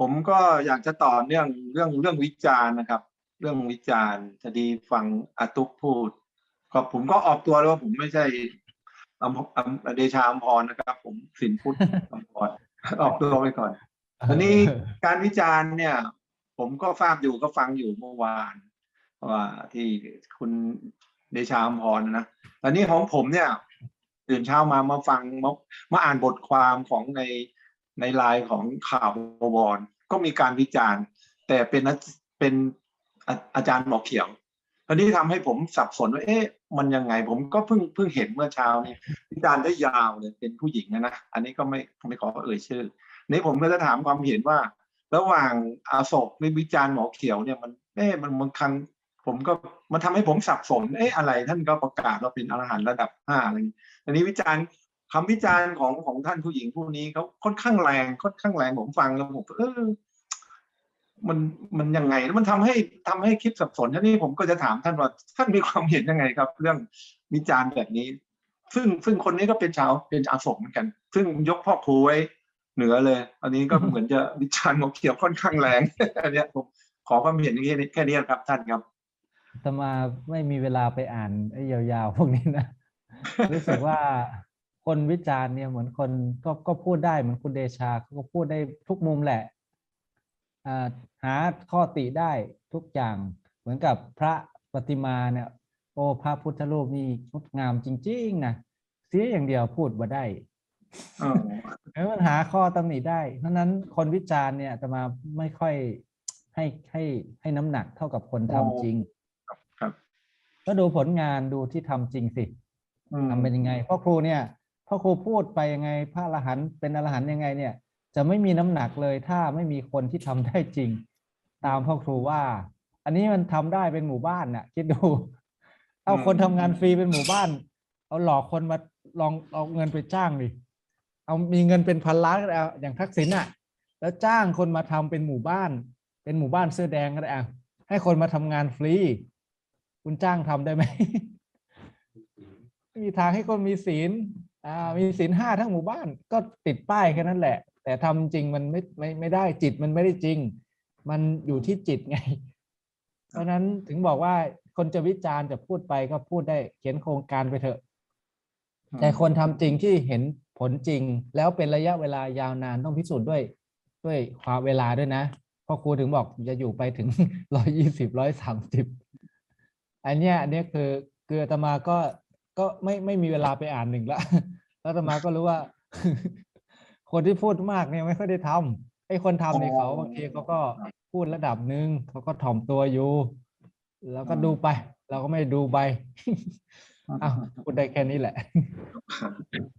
ผมก็อยากจะต่อเนื่องเรื่องเรื่องวิจารณ์นะครับ เรื่องวิจารณ์พอดีฟังอาตุกพูด ก็ผมก็ออกตัวแล้วว่าผมไม่ใช่อำอำเดชาอมพรนะครับ ผมสินพุทธอมพรออกตัวไปก่อนอันนี้การวิจารณ์เนี่ย ผมก็ทราบอยู่ก็ฟังอยู่เมื่อวานว่าที่คุณเดชาอมพรนะตอนนี้ของผมเนี่ยตื่นเช้ามามาฟังมามาอ่านบทความของใน ในไลน์ของข่าวบวรก็มีการวิจารณ์ แต่เป็นเป็นอาอาจารย์หมอเขียวตอนนี้ทำให้ผมสับสนว่าเอ๊ะมันยังไงผมก็เพิ่งเพิ่งเห็นเมื่อเช้านี้วิจารณ์ได้ยาวเลยเป็นผู้หญิงนะนะอันนี้ก็ไม่ไม่ขอเอ่ยชื่อนี่ผมก็จะถามความเห็นว่า ระหว่างอาโศกในวิจารณ์หมอเขียวเนี่ยมันเอ๊ะมันบางครั้งผมก็มันทำให้ผมสับสนเอ๊ะอะไรท่านก็ประกาศว่าเป็นอรหันต์ระดับห้าอะไรอันนี้วิจารณ์ คำวิจารณ์ของของท่านผู้หญิงผู้นี้เขาค่อนข้างแรงค่อนข้างแรงผมฟังแล้วผมเออมันมันยังไงแล้วมันทำให้ทำให้คิดสับสนทีนี้ผมก็จะถามท่านว่าท่านมีความเห็นยังไงครับ เรื่องวิจารณ์แบบนี้ ซึ่งซึ่งคนนี้ก็เป็นชาวเป็นอาสมเหมือนกัน ซึ่งยกพ่อครูไว้เหนือเลย อันนี้ก็เหมือนจะวิจารณ์หมอเขียวค่อนข้างแรงอันนี้ผมขอความเห็นอย่นี้แค่นี้ครับ ท่านครับอาตมาไม่มีเวลาไปอ่านไอ้ยาวๆพวกนี้นะรู้สึกว่า คนวิจารณ์เนี่ยเหมือนคนก็ก็พูดได้เหมือนคุณเดชาเขาก็พูดได้ทุกมุมแหละอ่าหาข้อติได้ทุกอย่างเหมือนกับพระปฏิมาเนี่ยโอ้พระพุทธรูปนี่งดงามจริง ๆนะเสียอย่างเดียวพูดมาได้อ๋อเออมันหาข้อตำหนิได้ เพราะฉะนั้นคนวิจารณ์เนี่ยอาตมาไม่ค่อยให้ให้ให้น้ำหนักเท่ากับคนทำจริงครับก็ดูผลงานดูที่ทำจริงสิอืมทำเป็นยังไงพ่อครูเนี่ย พ่อครูพูดไปยังไงพระอรหันต์เป็นอรหันต์ยังไงเนี่ย จะไม่มีน้ำหนักเลยถ้าไม่มีคนที่ทำได้จริง ตามพ่อครูว่า อันนี้มันทำได้เป็นหมู่บ้านน่ะ คิดดู เอาคนทำงานฟรีเป็นหมู่บ้าน เอาหลอกคนมาลองเอาเงินไปจ้างดิเอามีเงินเป็นพันล้านก็ได้เอาอย่างทักษิณอะ แล้วจ้างคนมาทำเป็นหมู่บ้าน เป็นหมู่บ้านเสื้อแดงก็ได้อะให้คนมาทำงานฟรี คุณจ้างทำได้ไหมไม่มีทางให้คนมีศีล อ่ามีศีลห้าทั้งหมู่บ้านก็ติดป้ายแค่นั้นแหละ แต่ทำจริงมันไม่ไม่ไม่ได้จิตมันไม่ได้จริง มันอยู่ที่จิตไง เพราะฉะนั้นถึงบอกว่าคนจะวิจารณ์จะพูดไปก็พูดได้เขียนโครงการไปเถอะ แต่คนทำจริงที่เห็นผลจริง แล้วเป็นระยะเวลายาวนานต้องพิสูจน์ด้วย ด้วยความเวลาด้วยนะพราะครูถึงบอกจะอยู่ไปถึงร้อยยี่สิบร้อยสามสิบอันเนี้ยอันเนี้ยคือคืออาตมาก็ก็ไม่ไม่มีเวลาไปอ่านหนึ่งละ แล้วอาตมาก็รู้ว่า คนที่พูดมากเนี่ยไม่ค่อยได้ทำไอ้คนทำเนี่ยเขาบางทีเขาก็พูดระดับหนึ่งเขาก็ถ่อมตัวอยู่ แล้วก็ดูไป เราก็ไม่ดูไปอ้าวพูดได้แค่นี้แหละ